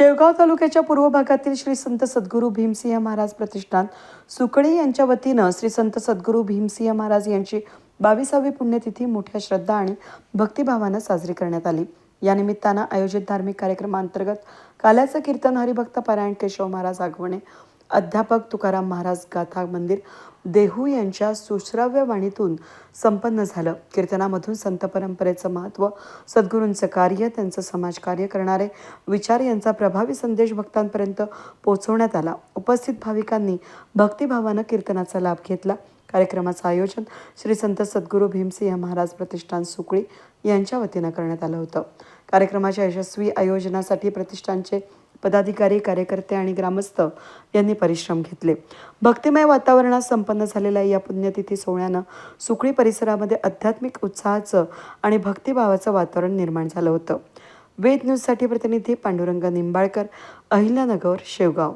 शेवगाव तालुक्याच्या पूर्व भागातील श्री संत सद्गुरू भीमसिंह महाराज प्रतिष्ठान सुकळी यांच्या वतीनं श्री संत सद्गुरू भीमसिंह महाराज यांची बावीसावी पुण्यतिथी मोठ्या श्रद्धा आणि भक्तिभावानं साजरी करण्यात आली. या निमित्तानं आयोजित धार्मिक कार्यक्रमांतर्गत काल्याचं कीर्तन हरिभक्त पारायण केशव महाराज आगवणे अध्यापक तुकाराम महाराज गाथा मंदिर देहू यांच्या सुश्राव्य वाणीतून संपन्न झालं. कीर्तनामधून संत परंपरेचं महत्त्व सद्गुरूंचं कार्य त्यांचं समाजकार्य करणारे विचार यांचा प्रभावी संदेश भक्तांपर्यंत पोहोचवण्यात आला. उपस्थित भाविकांनी भक्तिभावानं कीर्तनाचा लाभ घेतला. कार्यक्रमाचं आयोजन श्री संत सद्गुरू भीमसिंह महाराज प्रतिष्ठान सुकळी यांच्या वतीनं करण्यात आलं होतं. कार्यक्रमाच्या यशस्वी आयोजनासाठी प्रतिष्ठानचे पदाधिकारी कार्यकर्ते आणि ग्रामस्थ यांनी परिश्रम घेतले. भक्तिमय वातावरणात संपन्न झालेल्या या पुण्यतिथी सोहळ्यानं सुकळी परिसरामध्ये आध्यात्मिक उत्साहाचं आणि भक्तिभावाचं वातावरण निर्माण झालं होतं. वेद न्यूजसाठी प्रतिनिधी पांडुरंग निंबाळकर अहिल्यानगर शेवगाव.